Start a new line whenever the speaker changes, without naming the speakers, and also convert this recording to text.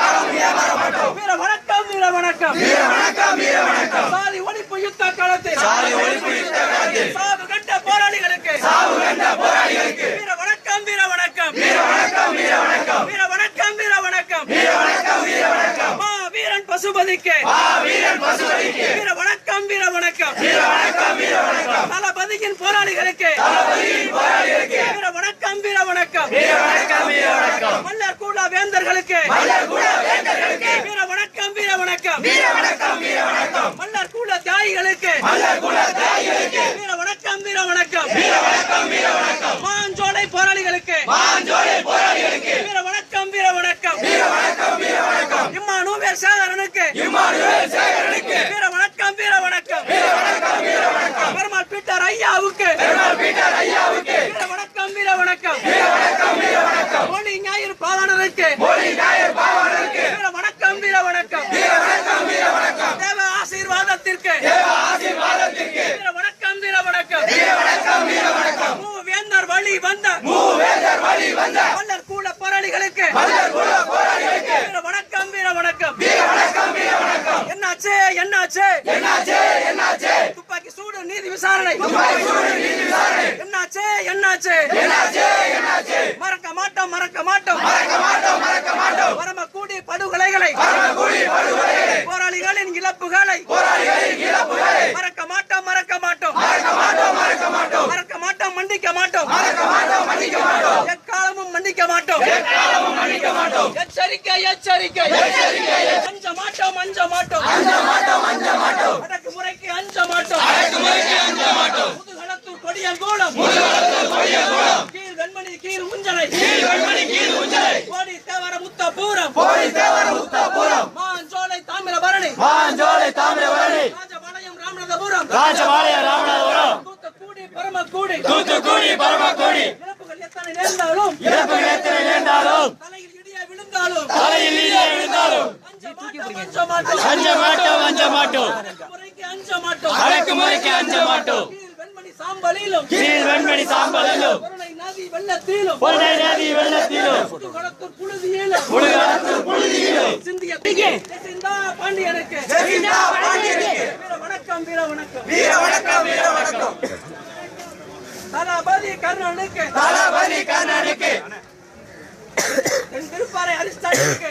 காலமும் ஏமாற மாட்டோம் வீர வணக்கம். வீர வணக்கம் சாதி ஒழிப்பு யுத்த காலத்தில். சாவு கண்ட போராளிகளுக்கு. வீர வணக்கம் வீர வணக்கம். வீர வணக்கம் வீர வணக்கம். மா வீரன் பசுபதிக்கு. வீர வணக்கம் வீர வணக்கம். தளபதியின் போராளிகளுக்கு. வீர வணக்கம் வீர வணக்கம் மல்லர் கூட வேந்தர்களுக்கு வீர வணக்கம் வீர வணக்கம் மல்லர் கூட தியாகிகளுக்கு வீர வணக்கம் வீர வணக்கம். மாஞ்சோலை போராளிகளுக்கு. வீர வணக்கம் வீர வணக்கம். இம்மானுவேல் சேகரனுக்கு. வீர வணக்கம் வீர வணக்கம். பெருமாள் பீட்டர் ஐயாவுக்கு வீர வணக்கம் வீர வணக்கம் மொழி ஞாயிறு பாவாணருக்கு வீர வணக்கம் வீர வணக்கம் தேவ ஆசீர்வாதத்திற்கு வீர வணக்கம் வீர வணக்கம் மூ வேந்தர் வழி வந்த மல்லர் கூட போராளிகளுக்கு வீர வணக்கம் வீர வணக்கம். என்னாச்சு என்னாச்சு? துப்பாக்கி சூடு நீதி விசாரணை. என்னாச்சு என்னாச்சு? மறக்க மாட்டோம் மறக்க மாட்டோம். வரம கூடி படுகொலைகளை. போராளிகளின் இழப்புகளை மறக்க மாட்டோம் மறக்க மாட்டோம் மறக்க மாட்டோம் மன்னிக்க மாட்டோம் எக்காலமும் மன்னிக்க மாட்டோம். எச்சரிக்கை எச்சரிக்கை. அஞ்ச மாட்டோம் அஞ்ச மாட்டோம் அடக்குமுறைக்கு அஞ்ச மாட்டோம். முதுகலத்தூர் கொடியங்கூடம் கீழ் வெண்மணி கீழ் உஞ்சலை கோடி தேவர முத்தபூரம் மாஞ்சோலை தூத்துக்குடி பரமக்குடி இழப்புகள் எத்தனை நேர்ந்தாலும்
இறப்பு எத்தனை நேர்ந்தாலும்.
தலையில் இடிய விழுந்தாலும் அஞ்ச மாட்டோம் அஞ்ச மாட்டோம். அடக்குமுறைக்கு அஞ்ச மாட்டோம். சாம்பலிலும்
கீழ் வெண்மணி சாம்பலிலும்.
வெள்ளத்திலும்
பொருளை நதி வெள்ளத்திலும்.
புழுதியிலும்.
புழுதியிலும்.
சிந்திய பாண்டியனுக்கு. வணக்கம் வீர வணக்கம்.
வீர வணக்கம்.
தளபதி கர்ணனுக்கு
தளபதி கர்ணனுக்கு
என் திருப்பாறை
அரிஸ்டாட்டிலுக்கு.